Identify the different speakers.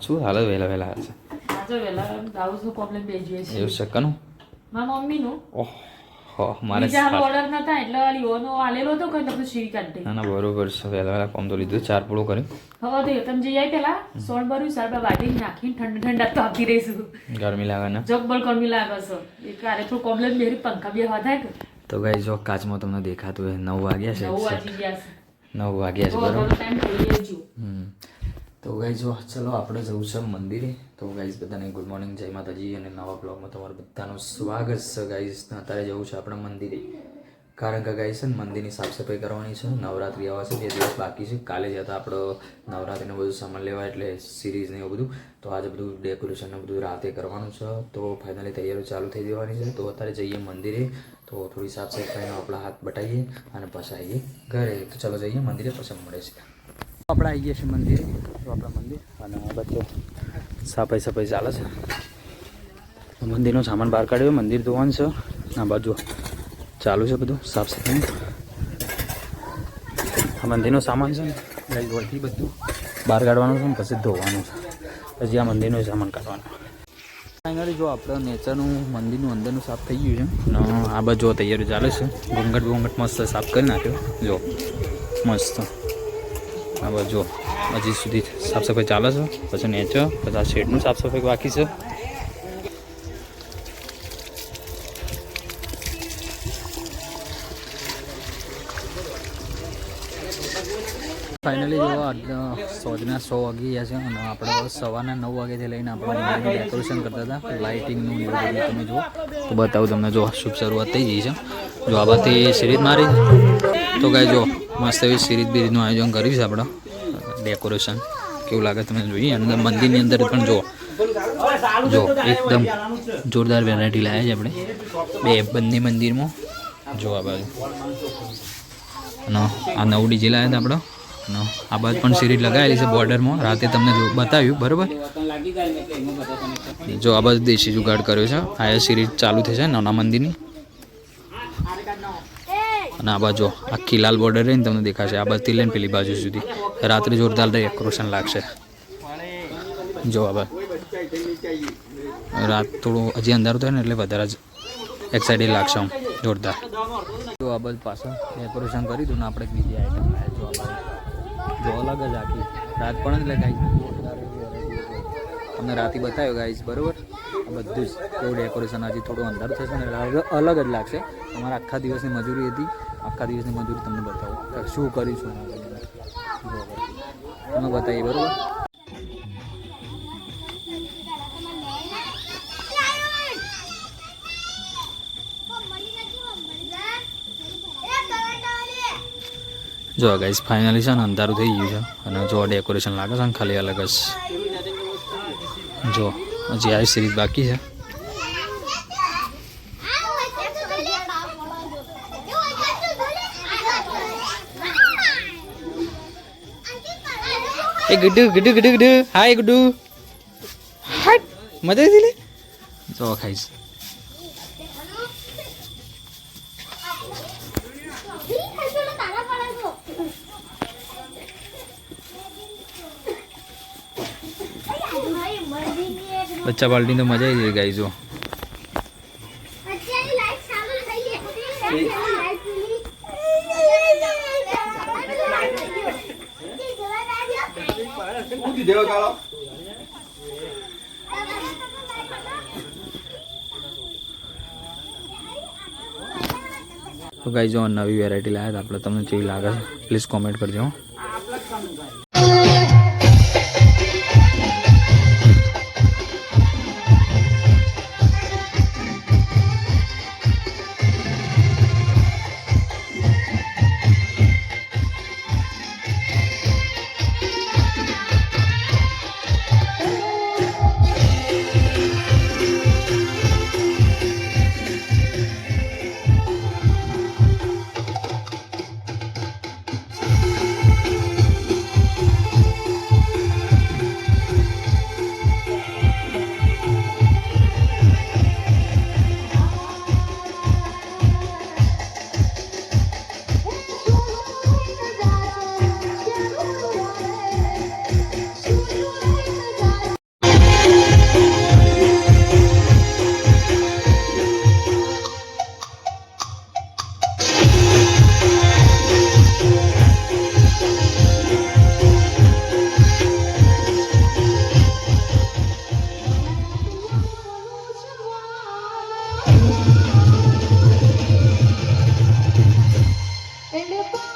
Speaker 1: શું હાલ વહેલા વહેલા આવે છે
Speaker 2: આજે વહેલા બ્લાઉઝનો પ્રોબ્લેમ બે જોઈએ છે.
Speaker 1: એવું છે કનું
Speaker 2: મારા મમ્મીનું.
Speaker 1: ઓહ હો મારે
Speaker 2: ઓર્ડર નતા એટલે ઓનો આલેલો હતો કઈ તમે શીરી કાઢી
Speaker 1: ના ના બરોબર છે. વહેલા વહેલા કોમ તો લીધું ચાર પૂળો કર્યું.
Speaker 2: હવે તો તમે જઈ આવી પેલા સોળ ભર્યું સાહેબ વાટી નાખીને ઠંડા ઠંડા તો આપી રહીશું.
Speaker 1: ગરમી લાગે ને?
Speaker 2: જગબલ ગરમી લાગે છે. એ કારે થોડું પ્રોબ્લેમ બેરી પંખા બે હવા થાય
Speaker 1: તો ગાઈ જો કાચમાં તમને દેખાતું હોય નવ વાગ્યા છે
Speaker 2: નવ વાગી ગયા
Speaker 1: નવ વાગ્યા છે બરોબર. તો ગાઈઝ જો ચલો આપણે જવું છે મંદિરે. તો ગાઈઝ બધાને ગુડ મોર્નિંગ જય માતાજી અને નવા બ્લોગમાં તમારું બધાનું સ્વાગત છે ગાઈઝ અત્યારે જવું છે આપણે મંદિરે. કારણ કે ગાઈઝ છે ને, મંદિરની સાફ સફાઈ કરવાની છે. નવરાત્રિ આવે છે બે દિવસ બાકી છે. કાલે જતા આપણો નવરાત્રિનું બધું સામાન લેવા એટલે સિરીઝ ને એવું બધું. તો આજે બધું ડેકોરેશન બધું રાતે કરવાનું છે. તો ફાઇનલી તૈયારી ચાલુ થઈ જવાની છે. તો અત્યારે જઈએ મંદિરે. તો થોડી સાફ સફાઈનો આપણા હાથ બટાઈએ અને પછી આવીએ ઘરે. તો ચલો જઈએ મંદિરે, પછી મળે છે આપણે આવી ગયા છે મંદિરે. આપણા મંદિર. અને બાજુ સફાઈ સફાઈ ચાલે છે. મંદિરનો સામાન બહાર કાઢ્યો મંદિર ધોવાનું છે. આ બાજુ ચાલુ છે બધું સાફ સફાઈ આ મંદિરનો સામાન છે ને ગાઈ બધું બહાર કાઢવાનું છે ને, પછી ધોવાનું છે. પછી આ મંદિરનો સામાન કાઢવાનો. ફાઇનલી જો આપણે નેચરનું મંદિરનું અંદરનું સાફ થઈ ગયું છે. અને આ બાજુ તૈયારી ચાલે છે. ઘૂંઘટ ઘૂંઘટ મસ્ત સાફ કરી નાખ્યો. જો, મસ્ત. આ જો, હજી સુધી સાફ સફાઈ ચાલે છે. પછી નેચો, પછી આ શેડનું સાફ સફાઈ બાકી છે. ફાઇનલી જો સોજના સો વાગી ગયા છે અને આપણે સવારના નવ વાગ્યાથી લઈને આપણે ડેકોરેશન કરતા હતા. લાઇટિંગનું તમે જુઓ. તો બતાવું તમને જો શુભ શરૂઆત થઈ ગઈ છે. જો આ બાથી સિરીજ મારી. તો કાંઈ જો મસ્ત એવી સિરીજ બિરીજનું આયોજન કર્યું છે આપણે. ડેકોરેશન કેવું લાગે તમે જોઈએ? અંદર મંદિરની અંદર પણ જો જો એકદમ જોરદાર વેરાયટી લાવ્યા છે આપણે. બે બંને મંદિરમાં. જો આ બાજુ. અને આ નવું ડીજે લાવ્યા હતા આપણે. અને આ બાજુ પણ સિરીજ લગાવેલી છે બોર્ડરમાં. રાતે તમને બતાવ્યું, બરાબર? જો આ બાજુ દેશી જુગાડ કર્યો છે. આ સિરીજ ચાલુ થશે નાના મંદિરની. અને આ બાજુ આખી લાલ બોર્ડર રહીને તમને દેખાશે. આ બાજુથી લઈને પેલી બાજુ સુધી. રાત્રે જોરદાર ડેકોરેશન લાગશે. જો હવે રાત થોડું હજી અંધારું થાય ને એટલે વધારે જ એક્સાઇટેડ લાગશે આમ. જોરદાર. જો આ બાજુ પાછળ ડેકોરેશન કરી દઉં ને આપણે બીજી આઈટમ જો જો અલગ જ આખી. રાત પણ એટલે ગાઈઝ. તમને રાતે બતાવ્યો ગાઈઝ બરોબર? બધું જ કેવું ડેકોરેશન હજી થોડું અંદર થશે ને અલગ- જ લાગશે. અમારા આખા દિવસની મજૂરી હતી. આખા દિવસની મજૂરી તમને બતાવું. શું કરીશું તમે બતાવીએ, બરાબર? જો ગાઈસ ફાઇનલી છે ને અંધારું થઈ ગયું છે. અને જો ડેકોરેશન લાગે છે ને, ખાલી અલગ જ. જો. હજી આવી સિરીઝ બાકી છે. એ ગુડુ ગુડુ ગુડુ ગુડુ હાય ગુડુ હાય મજા આવી લે? જો ખાઈશ. બચ્ચા પાલટી તો મજા આવી જાય ગાઈ જો. તો ગાઈ જો નવી વેરાયટી લાવ્યા આપણે તમને કેવી લાગે છે પ્લીઝ કોમેન્ટ કરજો
Speaker 3: Ele é